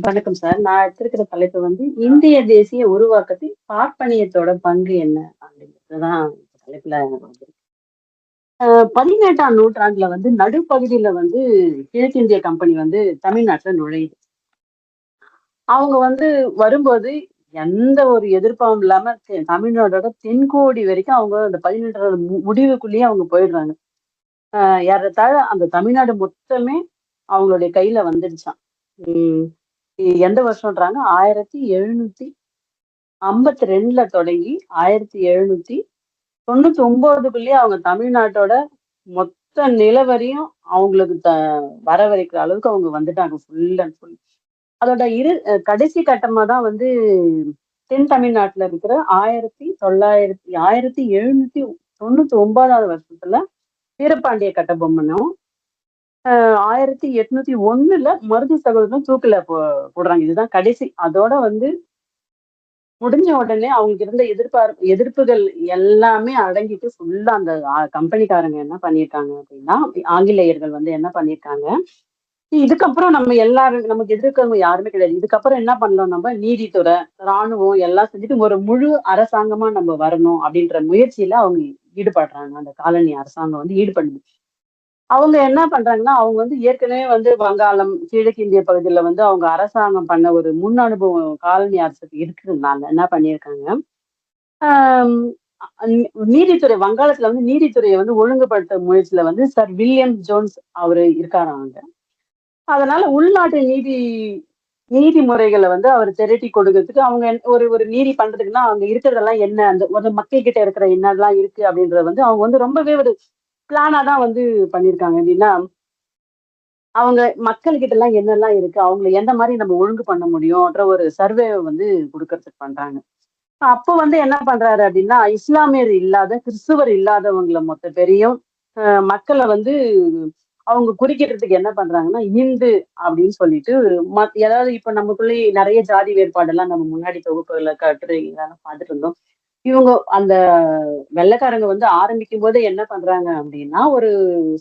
வணக்கம் சார். நான் எடுத்திருக்கிற தலைப்பு வந்து இந்திய தேசிய உருவாக்கத்தில் பார்ப்பனியத்தோட பங்கு என்ன? அப்படிங்கிறதுதான் தலைப்புல பதினெட்டாம் நூற்றாண்டுல வந்து நடுப்பகுதியில வந்து கிழக்கிந்திய கம்பெனி வந்து தமிழ்நாட்டுல நுழையுது. அவங்க வந்து வரும்போது எந்த ஒரு எதிர்ப்பும் இல்லாம தெ தமிழ்நாடோட தென்கோடி வரைக்கும் அவங்க அந்த 18 மு முடிவுக்குள்ளேயே அவங்க போயிடுறாங்க. அ ஏறத்தாழ அந்த தமிழ்நாடு மொத்தமே அவங்களுடைய கையில வந்துடுச்சாம். எந்த வருஷம்ன்றாங்க ஆயிரத்தி எழுநூத்தி ஐம்பத்தி ரெண்டுல தொடங்கி ஆயிரத்தி எழுநூத்தி தொண்ணூத்தி ஒன்பதுக்குள்ளேயே அவங்க தமிழ்நாட்டோட மொத்த நிலவரையும் அவங்களுக்கு த வர வரைக்கிற அளவுக்கு அவங்க வந்துட்டாங்க ஃபுல் அண்ட் ஃபுல் அதோட இரு கடைசி கட்டமா தான் வந்து தென் தமிழ்நாட்டுல இருக்கிற ஆயிரத்தி தொள்ளாயிரத்தி ஆயிரத்தி எழுநூத்தி தொண்ணூத்தி ஒன்பதாவது வருஷத்துல வீரபாண்டிய கட்டபொம்மனும் ஆயிரத்தி எட்நூத்தி ஒண்ணுல மருது சகோதரன் தூக்குல போ போடுறாங்க. இதுதான் கடைசி. அதோட வந்து முடிஞ்ச உடனே அவங்களுக்கு இருந்த எதிர்பார் எதிர்ப்புகள் எல்லாமே அடங்கிட்டு ஃபுல்லா அந்த கம்பெனிக்காரங்க என்ன பண்ணியிருக்காங்க அப்படின்னா, ஆங்கிலேயர்கள் வந்து என்ன பண்ணியிருக்காங்க, இதுக்கப்புறம் நம்ம எல்லாரும் நமக்கு எதிர்க்கிறவங்க யாருமே கிடையாது. இதுக்கப்புறம் என்ன பண்ணலாம் நம்ம நீதித்துறை, ராணுவம் எல்லாம் செஞ்சுட்டு ஒரு முழு அரசாங்கமா நம்ம வரணும் அப்படின்ற முயற்சியில அவங்க ஈடுபடுறாங்க. அந்த காலனி அரசாங்கம் வந்து ஈடுபடுது. அவங்க என்ன பண்றாங்கன்னா, அவங்க வந்து ஏற்கனவே வந்து வங்காளம், கிழக்கு இந்திய பகுதியில வந்து அவங்க அரசாங்கம் பண்ண ஒரு முன் அனுபவம் காலனி அரசுக்கு இருக்கிறதுனால என்ன பண்ணியிருக்காங்க, நீதித்துறை வங்காளத்துல வந்து நீதித்துறையை வந்து ஒழுங்குபடுத்த முயற்சியில வந்து சர் வில்லியம் ஜோன்ஸ் அவரு இருக்காராங்க அதனால உள்நாட்டு நீதி நீதி முறைகளை வந்து அவர் திரட்டி கொடுக்கறதுக்கு அவங்க ஒரு ஒரு நீதி பண்றதுக்குன்னா, அங்க இருக்கிறதெல்லாம் என்ன? அந்த ஒரு மக்கள் கிட்ட இருக்கிற என்னெல்லாம் இருக்கு அப்படின்றத வந்து அவங்க வந்து ரொம்பவே ஒரு பிளானா தான் வந்து பண்ணியிருக்காங்க. அப்படின்னா அவங்க மக்கள் எல்லாம் என்னெல்லாம் இருக்கு? அவங்கள எந்த மாதிரி நம்ம ஒழுங்கு பண்ண முடியும்ன்ற ஒரு சர்வேவ வந்து குடுக்கறதுக்கு பண்றாங்க. அப்போ வந்து என்ன பண்றாரு அப்படின்னா, இஸ்லாமியர் இல்லாத, கிறிஸ்துவர் இல்லாதவங்கள மொத்த பெரியும் மக்களை வந்து அவங்க குறிக்கிறதுக்கு என்ன பண்றாங்கன்னா, இந்து அப்படின்னு சொல்லிட்டு மத் இப்ப நமக்குள்ளே நிறைய ஜாதி வேறுபாடெல்லாம் நம்ம முன்னாடி தொகுப்புகள்ல கட்டுரைகள்லாம் பார்த்துட்டு இருந்தோம். இவங்க அந்த வெள்ளைக்காரங்க வந்து ஆரம்பிக்கும்போதே என்ன பண்றாங்க அப்படின்னா, ஒரு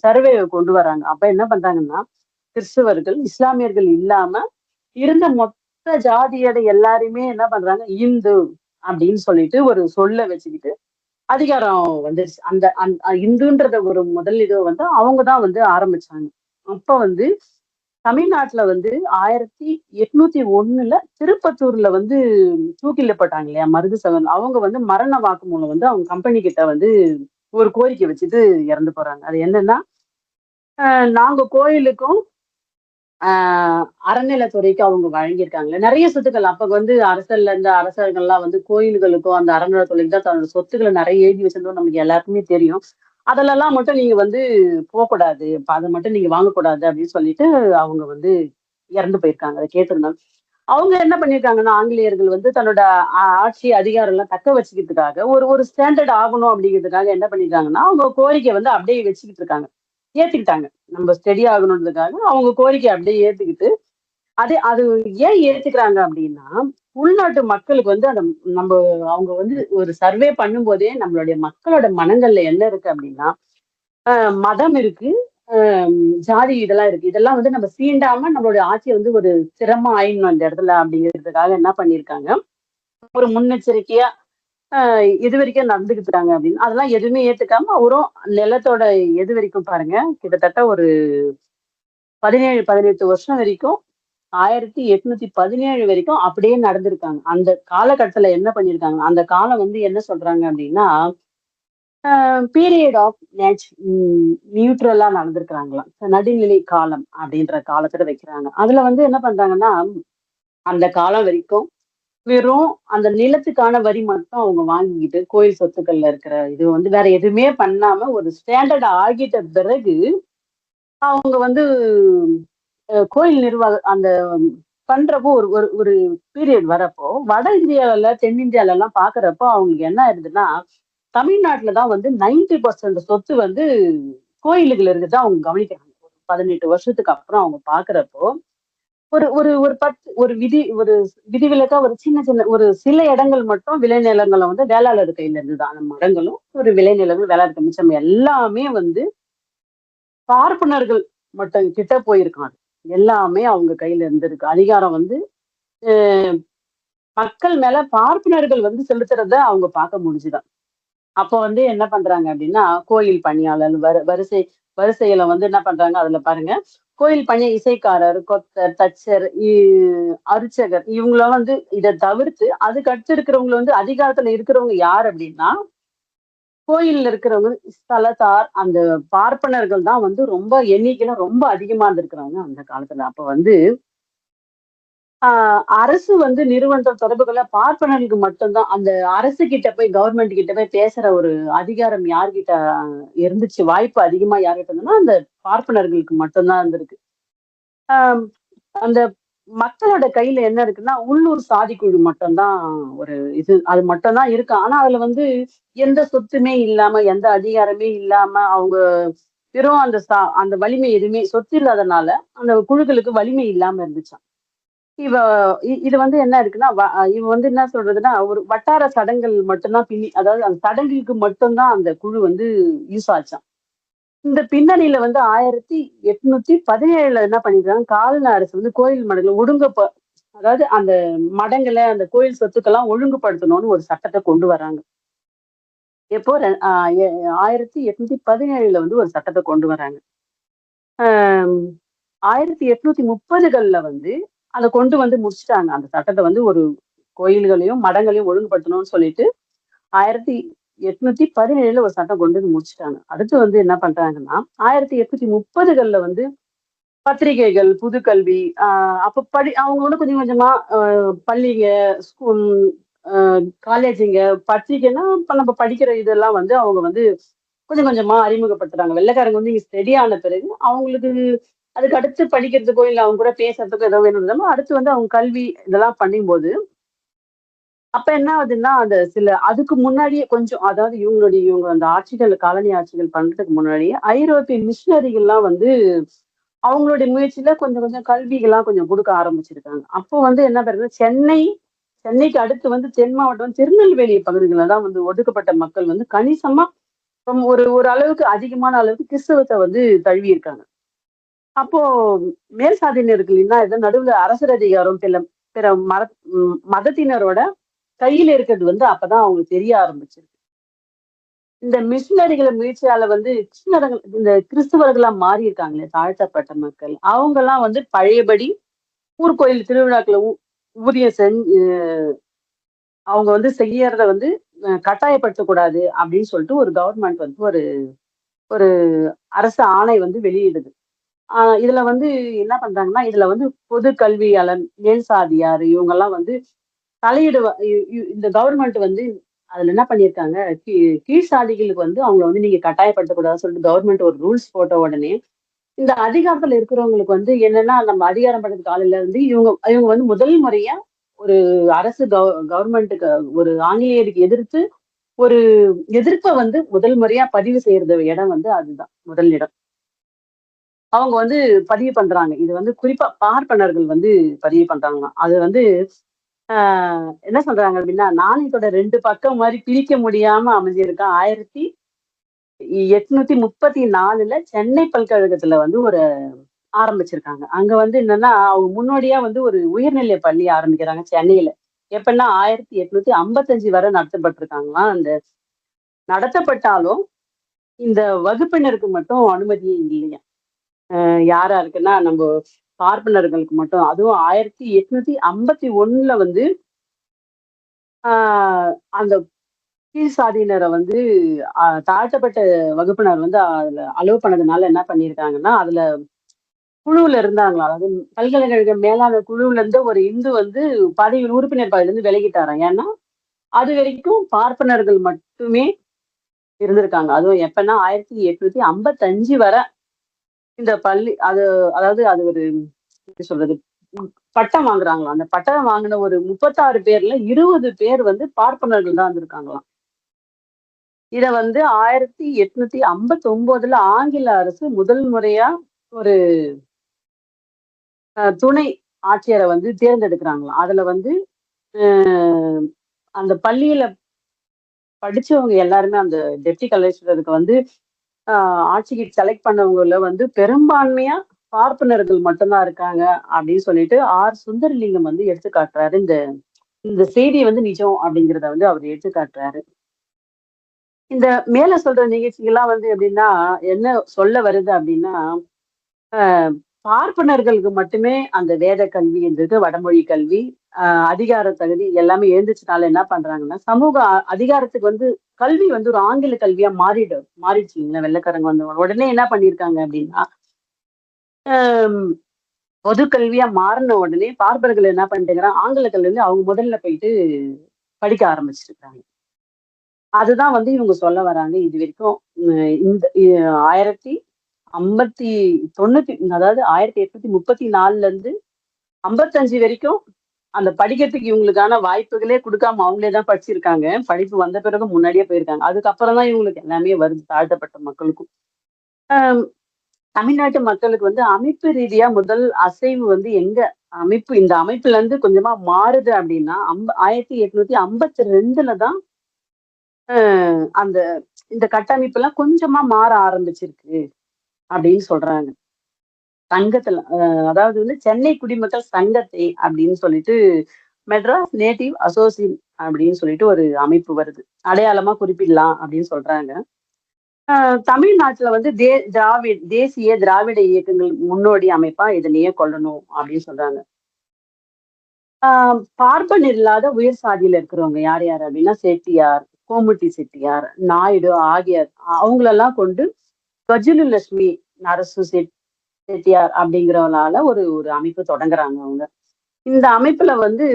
சர்வே கொண்டு வராங்க. அப்ப என்ன பண்றாங்கன்னா, கிறிஸ்தவர்கள், இஸ்லாமியர்கள் இல்லாம இருந்த மொத்த ஜாதியோட எல்லாருமே என்ன பண்றாங்க, இந்து அப்படின்னு சொல்லிட்டு ஒரு சொல்ல வச்சுக்கிட்டு அதிகாரம் வந்துருச்சு. அந்த அந் இந்துன்றத ஒரு முதல் இத வந்து அவங்க தான் வந்து ஆரம்பிச்சாங்க. அப்ப வந்து தமிழ்நாட்டுல வந்து 1801ல திருப்பத்தூர்ல வந்து தூக்கிலப்பட்டாங்க இல்லையா? மருது சகன் அவங்க வந்து மரண வாக்கு மூலம் வந்து அவங்க கம்பெனி கிட்ட வந்து ஒரு கோரிக்கை வச்சுட்டு இறந்து போறாங்க. அது என்னன்னா, நாங்க கோயிலுக்கும், ஆஹ் அறநிலைத்துறைக்கு அவங்க வழங்கியிருக்காங்களே நிறைய சொத்துக்கள் அப்ப வந்து அரசல்ல இருந்த அரசர்கள்லாம் வந்து கோயில்களுக்கும், அந்த அறநிலைத்துறைக்கு தான் தன்னோட சொத்துக்களை நிறைய எழுதி வச்சிருந்தோம் நமக்கு எல்லாருக்குமே தெரியும். அதிலெல்லாம் மட்டும் நீங்க வந்து போகக்கூடாது அதை மட்டும் நீங்க வாங்கக்கூடாது அப்படின்னு சொல்லிட்டு அவங்க வந்து இறந்து போயிருக்காங்க. அத கேட்டிருந்தாங்க. அவங்க என்ன பண்ணியிருக்காங்கன்னா, ஆங்கிலேயர்கள் வந்து தன்னோட ஆ ஆட்சி அதிகாரம்லாம் தக்க வச்சுக்கிறதுக்காக ஒரு ஒரு ஸ்டாண்டர்ட் ஆகணும் அப்படிங்கிறதுக்காக என்ன பண்ணியிருக்காங்கன்னா, அவங்க கோரிக்கை வந்து அப்படியே வச்சுக்கிட்டு இருக்காங்க. ஏத்துக்கிட்டாங்க. நம்ம ஸ்டெடி ஆகணுன்றதுக்காக அவங்க கோரிக்கை அப்படியே ஏத்துக்கிட்டு, அது அது ஏன் ஏத்துக்கிறாங்க அப்படின்னா, உள்நாட்டு மக்களுக்கு வந்து அந்த நம்ம அவங்க வந்து ஒரு சர்வே பண்ணும்போதே நம்மளுடைய மக்களோட மனங்கள்ல என்ன இருக்கு அப்படின்னா, ஆஹ் மதம் இருக்கு, ஜாதி இதெல்லாம் இருக்கு. இதெல்லாம் வந்து நம்ம சீண்டாம நம்மளுடைய ஆட்சியை வந்து ஒரு சிரமம் ஆயிடணும் அந்த இடத்துல அப்படிங்கிறதுக்காக என்ன பண்ணியிருக்காங்க, ஒரு முன்னெச்சரிக்கையா இது எதுவரைக்கும் நடந்துகிட்டு இருக்காங்க அப்படின்னு. அதெல்லாம் எதுவுமே ஏத்துக்காம அவரும் நிலத்தோட எது வரைக்கும் பாருங்க, கிட்டத்தட்ட ஒரு 17, 18 வருஷம் வரைக்கும் 1817 வரைக்கும் அப்படியே நடந்திருக்காங்க. அந்த காலகட்டத்துல என்ன பண்ணியிருக்காங்க, அந்த காலம் வந்து என்ன சொல்றாங்க அப்படின்னா, பீரியட் ஆஃப் நேச் நியூட்ரலா நடந்திருக்கிறாங்களாம். நடுநிலை காலம் அப்படின்ற காலத்துல வைக்கிறாங்க. அதுல வந்து என்ன பண்றாங்கன்னா, அந்த காலம் வரைக்கும் வெறும் அந்த நிலத்துக்கான வரி மட்டும் அவங்க வாங்கிக்கிட்டு, கோயில் சொத்துக்கள்ல இருக்கிற இது வந்து வேற எதுவுமே பண்ணாம ஒரு ஸ்டாண்டர்ட் ஆகிட்ட பிறகு, அவங்க வந்து கோயில் நிர்வாக அந்த பண்றப்போ ஒரு ஒரு ஒரு பீரியட் வரப்போ, வட இந்தியாவில தென்னிந்தியால எல்லாம் பாக்குறப்போ அவங்களுக்கு என்ன ஆயிருதுன்னா தமிழ்நாட்டுல தான் வந்து 90% சொத்து வந்து கோயிலுகள் இருக்கிறத அவங்க கவனிக்கிறாங்க. 18 வருஷத்துக்கு அப்புறம் அவங்க பாக்குறப்போ ஒரு ஒரு ஒரு 10 ஒரு விதி ஒரு விதிவிலக்கா ஒரு சின்ன சின்ன ஒரு சில இடங்கள் மட்டும் விளைநிலங்களும் வந்து வேளாளர் கையில இருந்துதான். அந்த மரங்களும் ஒரு விளைநிலங்கள் வேளாளர் மிச்சம் எல்லாமே வந்து பார்ப்பனர்கள் மட்டும் கிட்ட போயிருக்காங்க எல்லாமே அவங்க கையில இருந்திருக்கு. அதிகாரம் வந்து மக்கள் மேல பார்ப்பனர்கள் வந்து செலுத்துறத அவங்க பார்க்க முடிஞ்சுதான். அப்போ வந்து என்ன பண்றாங்க அப்படின்னா கோயில் பணியாளர் வரு வரிசை வரிசையில வந்து என்ன பண்றாங்க அதுல பாருங்க. கோயில் பணி இசைக்காரர் கொத்தர் தச்சர் இ- அர்ச்சகர் இவங்கள வந்து இதை தவிர்த்து அதுக்கு அடுத்து இருக்கிறவங்க வந்து அதிகாரத்துல இருக்கிறவங்க யார் அப்படின்னா கோயில்ல இருக்கிறவங்க ஸ்தலத்தார் அந்த பார்ப்பனர்கள் தான் வந்து ரொம்ப எண்ணிக்கையில ரொம்ப அதிகமா இருந்திருக்கிறாங்க அந்த காலத்துல. அப்ப வந்து ஆஹ் அரசு வந்து நிறுவனத்தோட தொடர்புகளை பார்ப்பனர்களுக்கு மட்டும்தான் அந்த அரசு கிட்ட போய் கவர்மெண்ட் கிட்ட போய் பேசுற ஒரு அதிகாரம் யார்கிட்ட இருந்துச்சு வாய்ப்பு அதிகமா யார்கிட்ட இருந்ததுன்னா அந்த பார்ப்பனர்களுக்கு மட்டும்தான் இருந்திருக்கு. ஆஹ் அந்த மக்களோட கையில என்ன இருக்குன்னா உள்ளூர் சாதி குழு மட்டும்தான் ஒரு இது. அது மட்டும்தான் இருக்கு. ஆனா அதுல வந்து எந்த சொத்துமே இல்லாம எந்த அதிகாரமே இல்லாம அவங்க வெறும் அந்த சா அந்த வலிமை எதுவுமே சொத்து இல்லாதனால அந்த குழுக்களுக்கு வலிமை இல்லாம இருந்துச்சான் இவ இ- இது வந்து என்ன இருக்குன்னா வ- இவ வந்து என்ன சொல்றதுன்னா ஒரு வட்டார சடங்குகள் மட்டும்தான் பின்னி அதாவது அந்த சடங்குக்கு மட்டும்தான் அந்த குழு வந்து யூஸ் ஆச்சாம். இந்த பின்னணியில வந்து ஆயிரத்தி எட்நூத்தி பதினேழுல என்ன பண்ணிருக்காங்க? காலனி அரசு வந்து கோயில் மடங்கள் ஒழுங்கப்ப அதாவது அந்த மடங்களை அந்த கோயில் சொத்துக்கெல்லாம் ஒழுங்குபடுத்தணும்னு ஒரு சட்டத்தை கொண்டு வராங்க. எப்போ ரெ- ஆயிரத்தி எட்நூத்தி பதினேழுல வந்து ஒரு சட்டத்தை கொண்டு வராங்க. ஆயிரத்தி எட்நூத்தி முப்பதுகள்ல வந்து அதை கொண்டு வந்து முடிச்சிட்டாங்க. அந்த சட்டத்தை வந்து ஒரு கோயில்களையும் மடங்களையும் ஒழுங்குபடுத்தணும்னு சொல்லிட்டு ஆயிரத்தி எட்நூத்தி பதினேழுல ஒரு சட்டம் கொண்டு வந்து முடிச்சிட்டாங்க. அடுத்து வந்து என்ன பண்றாங்கன்னா ஆயிரத்தி எட்நூத்தி முப்பதுகள்ல வந்து பத்திரிகைகள் புதுக்கல்வி ஆஹ் அப்ப படி அவங்க வந்து கொஞ்சம் கொஞ்சமா ஆஹ் பள்ளிங்க ஸ்கூல் காலேஜுங்க பத்திரிகைன்னா இப்ப நம்ம படிக்கிற இதெல்லாம் வந்து அவங்க வந்து கொஞ்சம் கொஞ்சமா அறிமுகப்படுத்துறாங்க. வெள்ளைக்காரங்க வந்து இங்க ஸ்டெடி ஆன பிறகு அவங்களுக்கு அதுக்கு அடுத்து படிக்கிறதுக்கோ இல்லை அவங்க கூட பேசுறதுக்கோ ஏதோ வேணும் இல்லாமல் அடுத்து வந்து அவங்க கல்வி இதெல்லாம் பண்ணும்போது அப்ப என்ன ஆகுதுன்னா அந்த சில அதுக்கு முன்னாடியே கொஞ்சம் அதாவது இவங்களுடைய இவங்க அந்த ஆட்சிகள் காலனி ஆட்சிகள் பண்றதுக்கு முன்னாடியே ஐரோப்பிய மிஷினரிகள்லாம் வந்து அவங்களுடைய முயற்சியில கொஞ்சம் கொஞ்சம் கல்விகள்லாம் கொஞ்சம் கொடுக்க ஆரம்பிச்சிருக்காங்க. அப்போ வந்து என்ன பண்ணுறது சென்னை சென்னைக்கு அடுத்து வந்து தென் மாவட்டம் திருநெல்வேலி பகுதிகளில் தான் வந்து ஒடுக்கப்பட்ட மக்கள் வந்து கணிசமா ஒரு ஒரு அளவுக்கு அதிகமான அளவுக்கு கிறிஸ்தவத்தை வந்து தழுவி இருக்காங்க. அப்போ மேல் சாதியினருக்கு இல்லைன்னா ஏதோ நடுவில் அரசர் அதிகாரம் பிற பிற மத மதத்தினரோட கையில இருக்கிறது வந்து அப்பதான் அவங்களுக்கு தெரிய ஆரம்பிச்சிருக்கு. இந்த மிஷினரிகளை முயற்சியால வந்து கிறிஸ்தவர்கள் இந்த கிறிஸ்தவர்களா மாறி இருக்காங்களே தாழ்த்தப்பட்ட மக்கள். அவங்க எல்லாம் வந்து பழையபடி ஊர்கோயில் திருவிழாக்களை ஊதியம் செஞ்சு அவங்க வந்து செய்யறத வந்து அஹ், கட்டாயப்படுத்தக்கூடாது அப்படின்னு சொல்லிட்டு ஒரு கவர்மெண்ட் வந்து ஒரு ஒரு அரசு ஆணை வந்து வெளியிடுது. ஆஹ் இதுல வந்து என்ன பண்றாங்கன்னா இதுல வந்து பொது கல்வியாளர் மேல் சாதியார் இவங்க எல்லாம் வந்து தலையிடு இந்த கவர்மெண்ட் வந்து அதுல என்ன பண்ணியிருக்காங்க? கீழ் சாதிகளுக்கு வந்து அவங்கள வந்து நீங்க கட்டாயப்படுத்தக்கூடாதுன்னு சொல்லிட்டு கவர்மெண்ட் ஒரு ரூல்ஸ் போட்ட உடனே இந்த அதிகாரத்துல இருக்கிறவங்களுக்கு வந்து என்னன்னா நம்ம அதிகாரம் பண்றது காலையில இருந்து இவங்க இவங்க வந்து முதல் முறையா ஒரு அரசு கவர்மெண்ட்டுக்கு ஒரு ஆங்கிலேயருக்கு எதிர்த்து ஒரு எதிர்ப்பை வந்து முதல் முறையா பதிவு செய்யறது இடம் வந்து அதுதான் முதல் இடம். அவங்க வந்து பதிவு பண்றாங்க. இது வந்து குறிப்பா பார்ப்பனர்கள் வந்து பதிவு பண்றாங்க அது வந்து என்ன சொல்றாங்க அப்படின்னா நாணயத்தோட ரெண்டு பக்கம் மாதிரி பிரிக்க முடியாம அமைஞ்சிருக்கான் ஆயிரத்தி எட்நூத்தி முப்பத்தி நாலுல சென்னை பல்கழகத்துல வந்து ஒரு ஆரம்பிச்சிருக்காங்க. அங்க வந்து என்னன்னா அவங்க முன்னோடியா வந்து ஒரு உயர்நிலை பள்ளி ஆரம்பிக்கிறாங்க சென்னையில. எப்பன்னா ஆயிரத்தி எட்நூத்தி ஐம்பத்தஞ்சு வரை நடத்தப்பட்டிருக்காங்களாம். அந்த நடத்தப்பட்டாலும் இந்த வகுப்பினருக்கு மட்டும் அனுமதியே இல்லையா? யாரா இருக்குன்னா நம்ம பார்ப்பனர்களுக்கு மட்டும். அதுவும் ஆயிரத்தி எட்நூத்தி ஐம்பத்தி ஒண்ணுல வந்து ஆஹ் அந்த கீழ் சாதியினரை வந்து தாழ்த்தப்பட்ட வகுப்பினர் வந்து அதுல அலோவ் பண்ணதுனால என்ன பண்ணியிருக்காங்கன்னா அதுல குழுவுல இருந்தாங்களா அதாவது பல்கலைக்கழக மேலான குழுவுல இருந்து ஒரு இந்து வந்து பதவியில் உறுப்பினர் பதவியில இருந்து விலகிட்டாராம். ஏன்னா அது வரைக்கும் பார்ப்பனர்கள் மட்டுமே இருந்திருக்காங்க. அதுவும் எப்பன்னா ஆயிரத்தி எட்நூத்தி ஐம்பத்தஞ்சு வரை இந்த பள்ளி அது அதாவது அது ஒரு எப்படி சொல்றது பட்டம் வாங்குறாங்களாம் அந்த பட்டம் வாங்கின ஒரு முப்பத்தாறு பேர்ல இருபது பேர் வந்து பார்ப்பனர்கள் தான் வந்திருக்காங்களாம் இத வந்து ஆயிரத்தி எட்நூத்தி ஐம்பத்தி ஒன்பதுல ஆங்கில அரசு முதல் முறையா ஒரு அஹ், துணை ஆட்சியரை வந்து தேர்ந்தெடுக்கிறாங்களாம். அதுல வந்து அந்த பள்ளியில படிச்சவங்க எல்லாருமே அந்த டெப்டி கலெக்டருக்கு வந்து ஆட்சிக்கு செலக்ட் பண்ணவங்கள வந்து பெரும்பான்மையா பார்ப்பனர்கள் மட்டும்தான் இருக்காங்க அப்படின்னு சொல்லிட்டு ஆர் சுந்தரலிங்கம் வந்து எடுத்து காட்டுறாரு. இந்த இந்த செய்தி வந்து நிஜம் அப்படிங்கிறத வந்து அவர் எடுத்து காட்டுறாரு. இந்த மேல சொல்ற நிகழ்ச்சிகள்லாம் வந்து எப்படின்னா என்ன சொல்ல வருது அப்படின்னா ஆஹ் பார்ப்பனர்களுக்கு மட்டுமே அந்த வேத கல்வி இருந்தது வடமொழி கல்வி அதிகார தகுதி எல்லாமே எழுந்துச்சுனால என்ன பண்றாங்கன்னா சமூக அதிகாரத்துக்கு வந்து கல்வி வந்து ஒரு ஆங்கில கல்வியா மாறிடு மாறிடுச்சு இல்லைங்களா? வெள்ளக்காரங்க வந்து உடனே என்ன பண்ணிருக்காங்க அப்படின்னா ஆஹ் பொது கல்வியா மாறின உடனே பார்ப்பர்கள் என்ன பண்ணிட்டுங்கிறாங்க ஆங்கில கல்வியில அவங்க முதல்ல போயிட்டு படிக்க ஆரம்பிச்சிருக்காங்க அதுதான் வந்து இவங்க சொல்ல வராங்க இது வரைக்கும். இந்த ஆயிரத்தி ஐம்பத்தி தொண்ணூத்தி அதாவது ஆயிரத்தி எட்நூத்தி முப்பத்தி நாலுல இருந்து ஐம்பத்தஞ்சு வரைக்கும் அந்த படிக்கிறதுக்கு இவங்களுக்கான வாய்ப்புகளே கொடுக்காம அவங்களே தான் படிச்சிருக்காங்க. படிப்பு வந்த பிறகு முன்னாடியே போயிருக்காங்க. அதுக்கப்புறம் தான் இவங்களுக்கு எல்லாமே வருது தாழ்த்தப்பட்ட மக்களுக்கும். ஆஹ் தமிழ்நாட்டு மக்களுக்கு வந்து அமைப்பு ரீதியா முதல் அசைவு வந்து எங்க அமைப்பு இந்த அமைப்புல இருந்து கொஞ்சமா மாறுது அப்படின்னா அம்ப ஆயிரத்தி எட்நூத்தி ஐம்பத்தி ரெண்டுல தான் ஆஹ் அந்த இந்த கட்டமைப்பு எல்லாம் கொஞ்சமா மாற ஆரம்பிச்சிருக்கு அப்படின்னு சொல்றாங்க. சங்கத்துல அதாவது வந்து சென்னை குடிமக்கள் சங்கத்தை அப்படின்னு சொல்லிட்டு மெட்ராஸ் நேட்டிவ் அசோசியேஷன் அப்படின்னு சொல்லிட்டு ஒரு அமைப்பு வருது. அடையாளமா குறிப்பிடலாம் அப்படின்னு சொல்றாங்க. ஆஹ் தமிழ்நாட்டுல வந்து தே திராவிட தேசிய திராவிட இயக்கங்கள் முன்னோடி அமைப்பா இதனையே கொள்ளணும் அப்படின்னு சொல்றாங்க. ஆஹ் பார்ப்பன் இல்லாத உயர் சாதியில இருக்கிறவங்க யார் யார் அப்படின்னா செட்டியார் கோமுட்டி செட்டியார் நாயுடு ஆகியார். அவங்களெல்லாம் கொண்டு கஜுலுலட்சுமி நரசு செட் செட்டியார் அப்படிங்கிறவங்களால ஒரு ஒரு அமைப்பு தொடங்குறாங்க அவங்க. இந்த அமைப்புல வந்து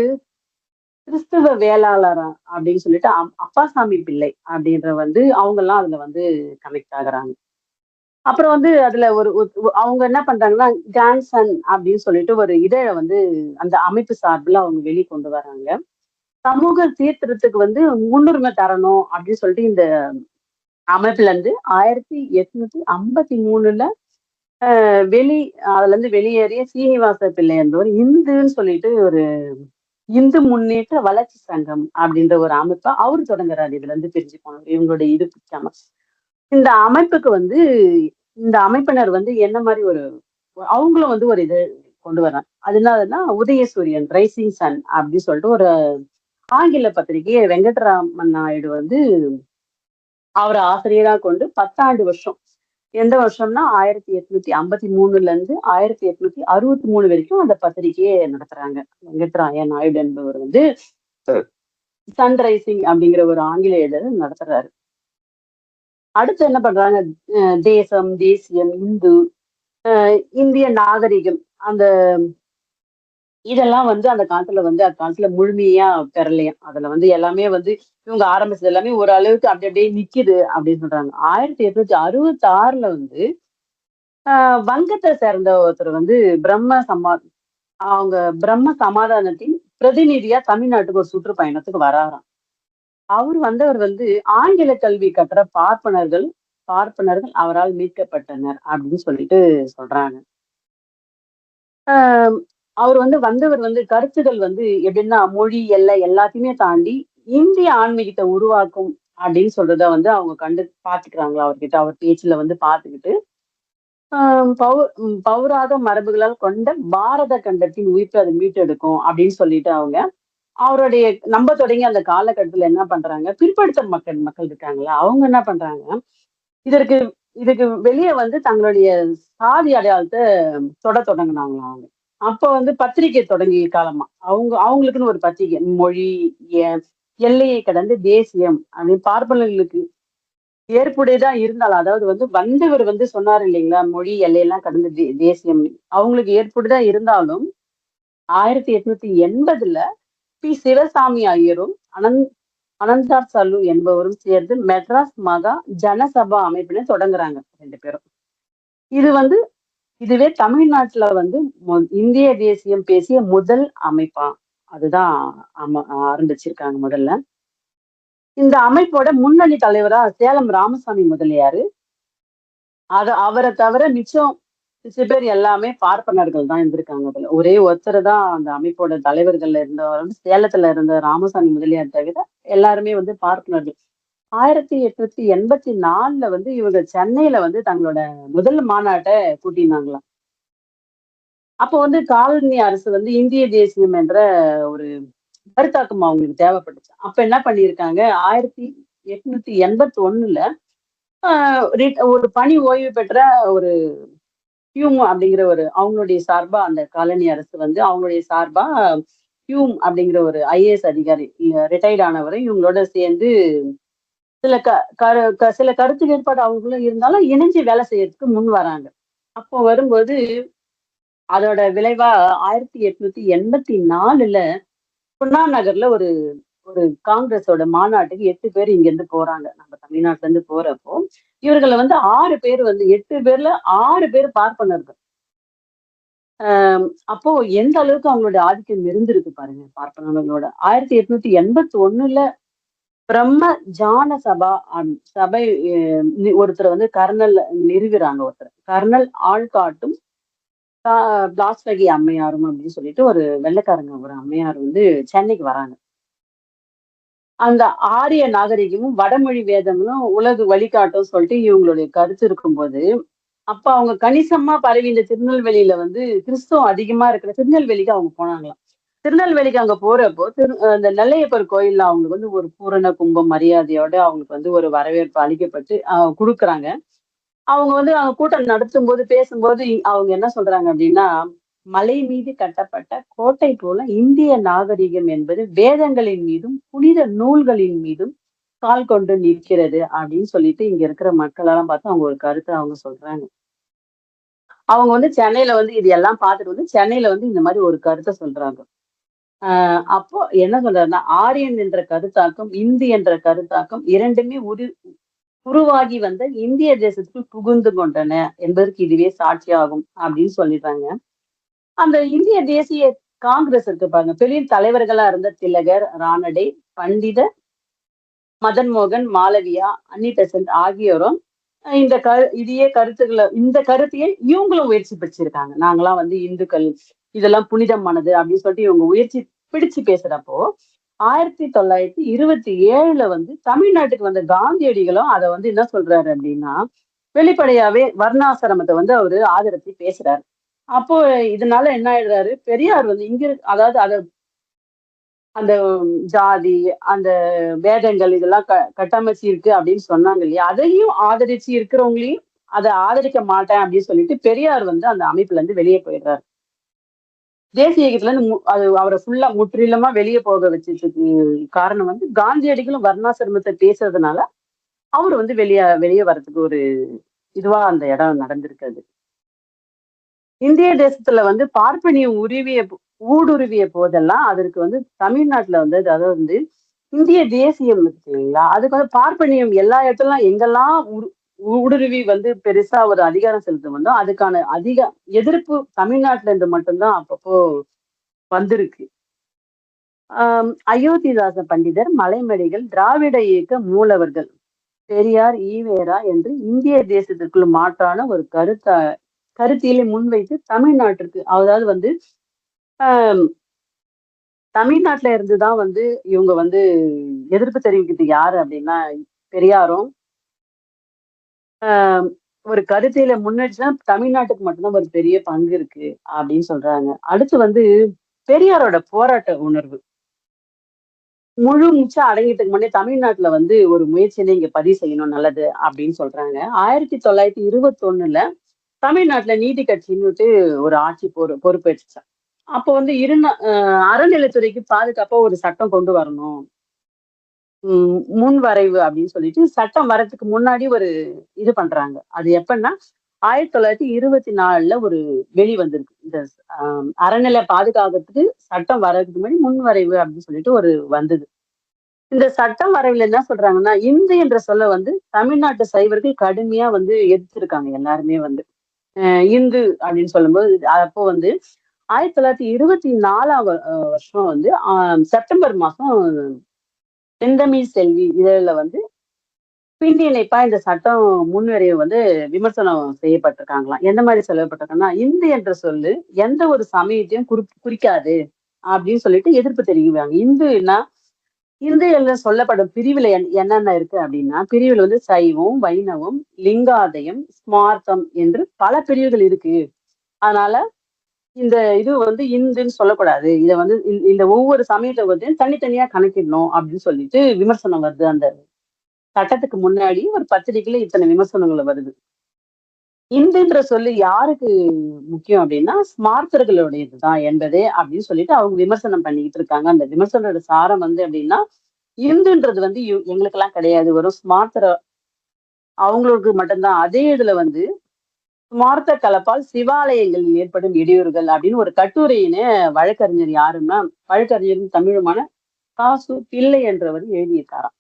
கிறிஸ்துவ வேளாளர் அப்படின்னு சொல்லிட்டு அப்பாசாமி பிள்ளை அப்படின்ற வந்து அவங்க எல்லாம் அதுல வந்து கனெக்ட் ஆகுறாங்க. அப்புறம் வந்து அதுல ஒரு அவங்க என்ன பண்றாங்கன்னா ஜான்சன் அப்படின்னு சொல்லிட்டு ஒரு இதழை வந்து அந்த அமைப்பு சார்பில் அவங்க வெளியே கொண்டு வராங்க. சமூக சீர்திருத்தத்துக்கு வந்து முன்னுரிமை தரணும் அப்படின்னு சொல்லிட்டு இந்த அமைப்புல இருந்து ஆயிரத்தி எட்நூத்தி ஐம்பத்தி மூணுல வெளி அதுல இருந்து வெளியேறிய சீனிவாச பிள்ளை என்பவர் இந்துன்னு சொல்லிட்டு ஒரு இந்து முன்னேற்ற வளர்ச்சி சங்கம் அப்படின்ற ஒரு அமைப்பை அவரு தொடங்குறாரு. இதுல இருந்து பிரிஞ்சு போனார் இவங்களுடைய இது பிடிக்காம. இந்த அமைப்புக்கு வந்து இந்த அமைப்பினர் வந்து என்ன மாதிரி ஒரு அவங்களும் வந்து ஒரு இது கொண்டு வர்றாங்க. அதனாலதான் உதயசூரியன் ரைசிங் சன் அப்படின்னு சொல்லிட்டு ஒரு ஆங்கில பத்திரிகையை வெங்கட்ராமன் நாயுடு வந்து அவரை ஆசிரியரா கொண்டு பத்தாண்டு வருஷம் எந்த வருஷம்னா ஆயிரத்தி எட்நூத்தி ஐம்பத்தி மூணுல இருந்து ஆயிரத்தி எட்நூத்தி அறுபத்தி மூணு வரைக்கும் அந்த பத்திரிகையை நடத்துறாங்க. வெங்கட்ராய நாயுடு என்பவர் வந்து சன்ரைசிங் அப்படிங்கிற ஒரு ஆங்கில இதழ் நடத்துறாரு. அடுத்து என்ன பண்றாங்க? அஹ் தேசம் தேசியம் இந்து அஹ் இந்திய நாகரிகம் அந்த இதெல்லாம் வந்து அந்த காலத்துல வந்து அந்த காலத்துல முழுமையா பெறலையாம் அதுல வந்து எல்லாமே வந்து இவங்க ஆரம்பிச்சது எல்லாமே ஓரளவுக்கு அப்படி அப்படியே நிக்குது அப்படின்னு சொல்றாங்க. ஆயிரத்தி எட்நூத்தி அறுபத்தி ஆறுல வந்து ஆஹ் வங்கத்தை சேர்ந்த ஒருத்தர் வந்து பிரம்ம சமா அவங்க பிரம்ம சமாதானத்தின் பிரதிநிதியா தமிழ்நாட்டுக்கு ஒரு சுற்றுப்பயணத்துக்கு வராராம். அவர் வந்தவர் வந்து ஆங்கில கல்வி கற்ற பார்ப்பனர்கள் பார்ப்பனர்கள் அவரால் மீட்கப்பட்டனர் அப்படின்னு சொல்லிட்டு சொல்றாங்க. ஆஹ் அவர் வந்து வந்தவர் வந்து கருத்துக்கள் வந்து எப்படின்னா மொழி எல்லை எல்லாத்தையுமே தாண்டி இந்திய ஆன்மீகத்தை உருவாக்கும் அப்படின்னு சொல்றத வந்து அவங்க கண்டு பாத்துக்கிறாங்களா அவர்கிட்ட அவர் பேச்சுல வந்து பாத்துக்கிட்டு ஆஹ் பௌ பௌராத மரபுகளால் கொண்ட பாரத கண்டத்தின் உயிர்ப்பு அதை மீட்டெடுக்கும் அப்படின்னு சொல்லிட்டு அவங்க அவருடைய நம்ப தொடங்கி அந்த காலகட்டத்துல என்ன பண்றாங்க பிற்படுத்த மக்கள் மக்கள் இருக்காங்களா அவங்க என்ன பண்றாங்க இதற்கு இதுக்கு வெளியே வந்து தங்களுடைய சாதி அடையாளத்தை தொட தொடங்கினாங்களா அவங்க. அப்ப வந்து பத்திரிகை தொடங்கிய காலமா? அவங்க அவங்களுக்குன்னு ஒரு பத்திரிகை மொழி எ- எல்லையை கடந்து தேசியம் அப்படின்னு பார்ப்பனர்களுக்கு ஏற்புடையதா இருந்தாலும் அதாவது வந்து வந்தவர் வந்து சொன்னார் இல்லைங்களா மொழி எல்லையெல்லாம் கடந்து தே- தேசியம். அவங்களுக்கு ஏற்புடையதா இருந்தாலும் ஆயிரத்தி எட்நூத்தி எண்பதுல பி. சிவசாமி ஐயரும் அனந்த் அனந்தார் சல்லு என்பவரும் சேர்ந்து மெட்ராஸ் மகா ஜனசபா அமைப்பினை தொடங்குறாங்க ரெண்டு பேரும். இது வந்து இதுவே தமிழ்நாட்டுல வந்து இந்திய தேசியம் பேசிய முதல் அமைப்பா. அதுதான் ஆரம்பிச்சிருக்காங்க முதல்ல. இந்த அமைப்போட முன்னணி தலைவரா சேலம் ராமசாமி முதலியாரு. அது அவரை தவிர மிச்சம் சில பேர் எல்லாமே பார்ப்பனர்கள் தான் இருந்திருக்காங்க அதுல. ஒரே ஒருத்தர் தான் அந்த அமைப்போட தலைவர்கள்ல இருந்தவர் வந்து சேலத்துல இருந்த ராமசாமி முதலியார் தவிர எல்லாருமே வந்து பார்ப்பனர்கள். ஆயிரத்தி எட்நூத்தி எண்பத்தி நாலுல வந்து இவங்க சென்னையில வந்து தங்களோட முதல் மாநாட்டை கூட்டினாங்களாம். அப்போ வந்து காலனி அரசு வந்து இந்திய தேசியம் என்ற ஒரு கருத்தாக்கம் அவங்களுக்கு தேவைப்பட்டுச்சு. அப்ப என்ன பண்ணியிருக்காங்க? ஆயிரத்தி எட்நூத்தி எண்பத்தி ஒண்ணுல ஆஹ் ரி- ஒரு பணி ஓய்வு பெற்ற ஒரு ஹியூம் அப்படிங்கிற ஒரு அவங்களுடைய சார்பா அந்த காலனி அரசு வந்து அவங்களுடைய சார்பா ஹியூம் அப்படிங்கிற ஒரு ஐஏஎஸ் அதிகாரி ரிட்டையர்ட் ஆனவரை இவங்களோட சேர்ந்து சில க கரு க- சில கருத்து வேறுபாடு அவங்களும் இருந்தாலும் இணைஞ்சு வேலை செய்யறதுக்கு முன் வராங்க. அப்போ வரும்போது அதோட விளைவா ஆயிரத்தி எட்நூத்தி எண்பத்தி நாலுல புண்ணா நகர்ல ஒரு ஒரு காங்கிரஸோட மாநாட்டுக்கு எட்டு பேர் இங்க இருந்து போறாங்க. நம்ம தமிழ்நாட்டுல இருந்து போறப்போ இவர்களை வந்து ஆறு பேர் வந்து எட்டு பேர்ல ஆறு பேர் பார்ப்பனர்கள் ஆஹ் அப்போ எந்த அளவுக்கு அவங்களுடைய ஆதிக்கம் இருந்திருக்கு பாருங்க பார்ப்பனர்களோட ஆயிரத்தி எட்நூத்தி எண்பத்தி ஒண்ணுல பிரம்ம ஜான சபா சபை ஒருத்தர் வந்து கர்னல் நிறுவுறாங்க ஒருத்தர். கர்னல் ஆள்காட்டும் காட்டும் பிளாஸ்வகி அம்மையாரும் அப்படின்னு சொல்லிட்டு ஒரு வெள்ளைக்காரங்க ஒரு அம்மையார் வந்து சென்னைக்கு வராங்க. அந்த ஆரிய நாகரிகமும் வடமொழி வேதங்களும் உலகு வழிகாட்டும் சொல்லிட்டு இவங்களுடைய கருத்து இருக்கும்போது அப்ப அவங்க கணிசமா பரவி இந்த திருநெல்வேலியில வந்து கிறிஸ்தவம் அதிகமா இருக்கிற திருநெல்வேலிக்கு அவங்க போனாங்களாம். திருநெல்வேலிக்கு அங்க போறப்போ திரு அந்த நெல்லையப்பர் கோயில்ல அவங்களுக்கு வந்து ஒரு பூரண கும்பம் மரியாதையோட அவங்களுக்கு வந்து ஒரு வரவேற்பு அளிக்கப்பட்டு கொடுக்குறாங்க. அவங்க வந்து அவங்க கூட்டம் நடத்தும் போது பேசும்போது அவங்க என்ன சொல்றாங்க அப்படின்னா மலை மீது கட்டப்பட்ட கோட்டை போல இந்திய நாகரிகம் என்பது வேதங்களின் மீதும் புனித நூல்களின் மீதும் கால் கொண்டு நிற்கிறது அப்படின்னு சொல்லிட்டு இங்க இருக்கிற மக்கள் எல்லாம் பார்த்து அவங்க ஒரு கருத்தை அவங்க சொல்றாங்க. அவங்க வந்து சென்னையில வந்து இது எல்லாம் பார்த்துட்டு வந்து சென்னையில வந்து இந்த மாதிரி ஒரு கருத்தை சொல்றாங்க. ஆஹ் அப்போ என்ன சொல்றாருன்னா ஆரியன் என்ற கருத்தாக்கம் இந்து என்ற கருத்தாக்கம் இரண்டுமே உரு உருவாகி வந்த இந்திய தேசத்துக்குள் புகுந்து கொண்டன என்பதற்கு இதுவே சாட்சியாகும் அப்படின்னு சொல்லிடுறாங்க. அந்த இந்திய தேசிய காங்கிரஸ் இருக்கு பாருங்க பெரிய தலைவர்களா இருந்த திலகர் ராணடே பண்டித மதன் மோகன் மாளவியா அன்னி பெசன்ட் ஆகியோரும் இந்த கரு இதையே கருத்துக்களை இந்த கருத்தையே இவங்களும் முயற்சி பெற்றிருக்காங்க. நாங்களாம் வந்து இந்துக்கள் இதெல்லாம் புனிதமானது அப்படின்னு சொல்லிட்டு இவங்க உயர்ச்சி பிடிச்சு பேசுறப்போ ஆயிரத்தி தொள்ளாயிரத்தி இருபத்தி ஏழுல வந்து தமிழ்நாட்டுக்கு வந்த காந்தியடிகளும் அதை வந்து என்ன சொல்றாரு அப்படின்னா வெளிப்படையாவே வர்ணாசிரமத்தை வந்து அவரு ஆதரிச்சு பேசுறாரு. அப்போ இதனால என்ன ஆயிடுறாரு? பெரியார் வந்து இங்க அதாவது அத அந்த ஜாதி அந்த வேதங்கள் இதெல்லாம் க கட்டமைச்சு இருக்கு அப்படின்னு சொன்னாங்க இல்லையா? அதையும் ஆதரிச்சு இருக்கிறவங்களையும் அதை ஆதரிக்க மாட்டேன் அப்படின்னு சொல்லிட்டு பெரியார் வந்து அந்த அமைப்புல இருந்து வெளியே போயிடுறாரு. தேசிய இயக்கத்துல இருந்து அது அவரை ஃபுல்லா முற்றிலுமா வெளியே போக வச்சதுக்கு காரணம் வந்து காந்தியடிகளும் வர்ணாசிரமத்தை பேசுறதுனால அவர் வந்து வெளியே வெளியே வர்றதுக்கு ஒரு இதுவா அந்த இடம் நடந்திருக்கிறது இந்திய தேசத்துல வந்து பார்ப்பனியம் உருவிய ஊடுருவிய போதெல்லாம் அதற்கு வந்து தமிழ்நாட்டுல வந்து அதாவது வந்து இந்திய தேசியம் இருக்கு இல்லைங்களா? அதுக்கு வந்து பார்ப்பனியம் எல்லா இடத்துலாம் எங்கெல்லாம் உரு- ஊடுருவி வந்து பெருசா ஒரு அதிகாரம் செலுத்த வந்தோம். அதுக்கான அதிக எதிர்ப்பு தமிழ்நாட்டுல இருந்து மட்டும்தான் அப்பப்போ வந்திருக்கு. ஆஹ் அயோத்திதாச பண்டிதர் மலைமடிகள் திராவிட இயக்க மூலவர்கள். பெரியார் ஈவேரா என்று இந்திய தேசத்திற்குள் மாற்றான ஒரு கருத்த கருத்தியலை முன்வைத்து தமிழ்நாட்டிற்கு அதாவது வந்து ஆஹ் தமிழ்நாட்டுல இருந்துதான் வந்து இவங்க வந்து எதிர்ப்பு தெரிவிக்கிறது யாரு அப்படின்னா பெரியாரும் ஒரு கருத்தில முன்னெடுச்சுன்னா தமிழ்நாட்டுக்கு மட்டும்தான் ஒரு பெரிய பங்கு இருக்கு அப்படின்னு சொல்றாங்க. அடுத்து வந்து பெரியாரோட போராட்ட உணர்வு. முழு முச்சா அடங்கிட்டுக்கு முன்னே தமிழ்நாட்டுல வந்து ஒரு முயற்சியில இங்க பதிவு செய்யணும் நல்லது அப்படின்னு சொல்றாங்க. ஆயிரத்தி தொள்ளாயிரத்தி இருபத்தி ஒண்ணுல தமிழ்நாட்டுல நீதி கட்சின்னுட்டு ஒரு ஆட்சி பொறு பொறுப்பேற்றுச்சான் அப்போ வந்து இருந்த அறநிலைத்துறைக்கு பாதுகாப்பா ஒரு சட்டம் கொண்டு வரணும். முன் வரைவு அப்படின்னு சொல்லிட்டு சட்டம் வரத்துக்கு முன்னாடி ஒரு இது பண்றாங்க. அது எப்பன்னா ஆயிரத்தி தொள்ளாயிரத்தி இருபத்தி நாலுல ஒரு வெளி வந்திருக்கு. இந்த ஆஹ் அறநிலை பாதுகாக்கிறதுக்கு சட்டம் வர்றதுக்கு முன்னாடி முன் வரைவு அப்படின்னு சொல்லிட்டு ஒரு வந்தது. இந்த சட்டம் வரைவுல என்ன சொல்றாங்கன்னா இந்து என்ற சொல்ல வந்து தமிழ்நாட்டு சைவர்கள் கடுமையா வந்து எதிர்த்திருக்காங்க எல்லாருமே வந்து. அஹ் இந்து அப்படின்னு சொல்லும்போது அப்போ வந்து ஆயிரத்தி தொள்ளாயிரத்தி இருபத்தி நாலாம் வருஷம் வந்து ஆஹ் செப்டம்பர் மாசம் செந்தமிழ் செல்வி இதழில் வந்து பின்னிணைப்பா இந்த சட்டம் முன்வரைவு வந்து விமர்சனம் செய்யப்பட்டிருக்காங்களாம். எந்த மாதிரி சொல்லப்பட்டிருக்காங்கன்னா இந்து என்ற சொல்லு எந்த ஒரு சமயத்தையும் குறி குறிக்காது அப்படின்னு சொல்லிட்டு எதிர்ப்பு தெரிவிக்கிறாங்க. இந்துன்னா இந்துல சொல்லப்படும் பிரிவுல என்- என்னென்ன இருக்கு அப்படின்னா பிரிவில் வந்து சைவம் வைணவம் லிங்காதயம் ஸ்மார்த்தம் என்று பல பிரிவுகள் இருக்கு. அதனால இந்த இது வந்து இந்துன்னு சொல்லக்கூடாது. இத வந்து இந்த- இந்த ஒவ்வொரு சமயத்தை வந்து தனித்தனியா கணக்கிடணும் அப்படின்னு சொல்லிட்டு விமர்சனம் வருது. அந்த சட்டத்துக்கு முன்னாடி ஒரு பத்திரிகையில இத்தனை விமர்சனங்கள் வருது. இந்துன்ற சொல்லு யாருக்கு முக்கியம் அப்படின்னா ஸ்மார்த்தர்களுடையதுதான் என்பதே அப்படின்னு சொல்லிட்டு அவங்க விமர்சனம் பண்ணிக்கிட்டு இருக்காங்க. அந்த விமர்சனோட சாரம் வந்து அப்படின்னா இந்துன்றது வந்து எங்களுக்கு எல்லாம் கிடையாது. வரும் ஸ்மார்த்தர அவங்களுக்கு மட்டும்தான். அதே இதுல வந்து சுமார்த்த கலப்பால் சிவாலயங்களில் ஏற்படும் இடையூறுகள் அப்படின்னு ஒரு கட்டுரையின வழக்கறிஞர் யாருன்னா வழக்கறிஞரும் தமிழுமான காசு பிள்ளை என்றவர் எழுதியிருக்காராம்.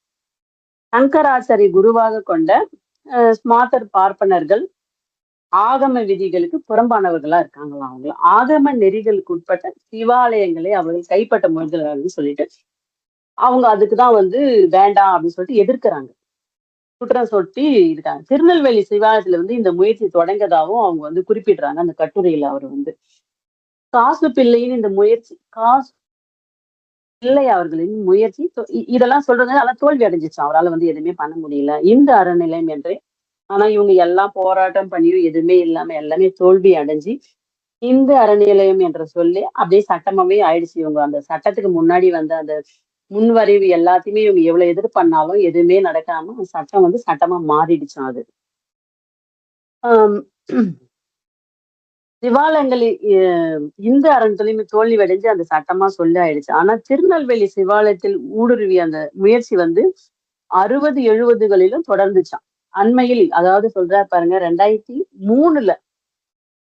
சங்கராச்சாரி குருவாக கொண்ட அஹ், ஸ்மார்த்தர் பார்ப்பனர்கள் ஆகம விதிகளுக்கு புறம்பானவர்களா இருக்காங்களாம் அவங்க ஆகம நெறிகளுக்கு உட்பட்ட சிவாலயங்களை அவர்கள் கைப்பற்ற முயல்கிறார்கள் சொல்லிட்டு அவங்க அதுக்குதான் வந்து வேண்டாம் அப்படின்னு சொல்லிட்டு எதிர்க்கிறாங்க. குற்றம் சொட்டி இருக்காங்க. திருநெல்வேலி சிவாலயத்துல வந்து இந்த முயற்சி தொடங்கதாவும் அவங்க வந்து குறிப்பிடுறாங்க அந்த கட்டுரையில அவர் வந்து. காசு பிள்ளையின் இந்த முயற்சி காசு பிள்ளை அவர்களின் முயற்சி இதெல்லாம் சொல்றது அதெல்லாம் தோல்வி அடைஞ்சிச்சு அவரால் வந்து எதுவுமே பண்ண முடியல. இந்த அறநிலையம் என்றே ஆனா இவங்க எல்லாம் போராட்டம் பண்ணியும் எதுவுமே இல்லாம எல்லாமே தோல்வி அடைஞ்சு இந்து அறநிலையம் என்ற சொல்லி அப்படியே சட்டமாவே ஆயிடுச்சு இவங்க. அந்த சட்டத்துக்கு முன்னாடி வந்த அந்த முன்வரைவு எல்லாத்தையுமே இவங்க எவ்வளவு எதிர் பண்ணாலும் எதுவுமே நடக்காம சட்டம் வந்து சட்டமா மாறிடுச்சு அது. ஆம், சிவாலயங்களில் இந்து அறநிலையமே தோல்வி அடைஞ்சு அந்த சட்டமா சொல்லி ஆயிடுச்சு. ஆனா திருநெல்வேலி சிவாலயத்தில் ஊடுருவிய அந்த முயற்சி வந்து அறுபது எழுபதுகளிலும் தொடர்ந்துச்சான் அண்மையில் அதாவது சொல்றாரு பாருங்க ரெண்டாயிரத்தி மூணுல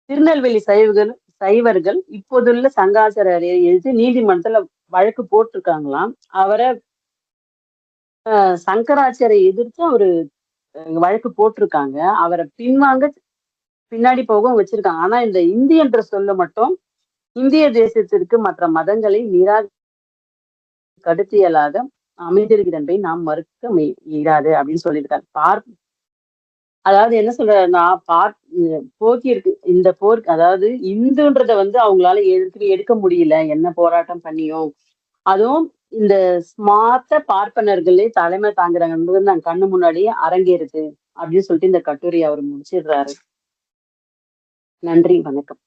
திருநெல்வேலி சைவர்கள் சைவர்கள் இப்போதுள்ள சங்காச்சாரியரை எழுதி நீதிமன்றத்துல வழக்கு போட்டிருக்காங்களாம். அவரை அஹ், சங்கராச்சாரியை எதிர்த்து அவரு வழக்கு போட்டிருக்காங்க. அவரை பின்வாங்க பின்னாடி போகவும் வச்சிருக்காங்க. ஆனா இந்த இந்தி என்ற சொல்ல மட்டும் இந்திய தேசத்திற்கு மற்ற மதங்களை நிரா கடுத்தியலாக அமைந்திருக்கிற நாம் மறுக்க மு- இயலாது அப்படின்னு சொல்லியிருக்காரு. பார் அதாவது என்ன சொல்றாருன்னா பார் போக்கி இருக்கு. இந்த போர் அதாவது இந்துன்றத வந்து அவங்களால எடுக்க எடுக்க முடியல. என்ன போராட்டம் பண்ணியும் அதுவும் இந்த ஸ்மார்த்த பார்ப்பனர்களே தலைமை தாங்குறாங்க. நான் கண்ணு முன்னாடியே அரங்கேறுது அப்படின்னு சொல்லிட்டு இந்த கட்டுரை அவர் முடிச்சிடுறாரு. நன்றி வணக்கம்.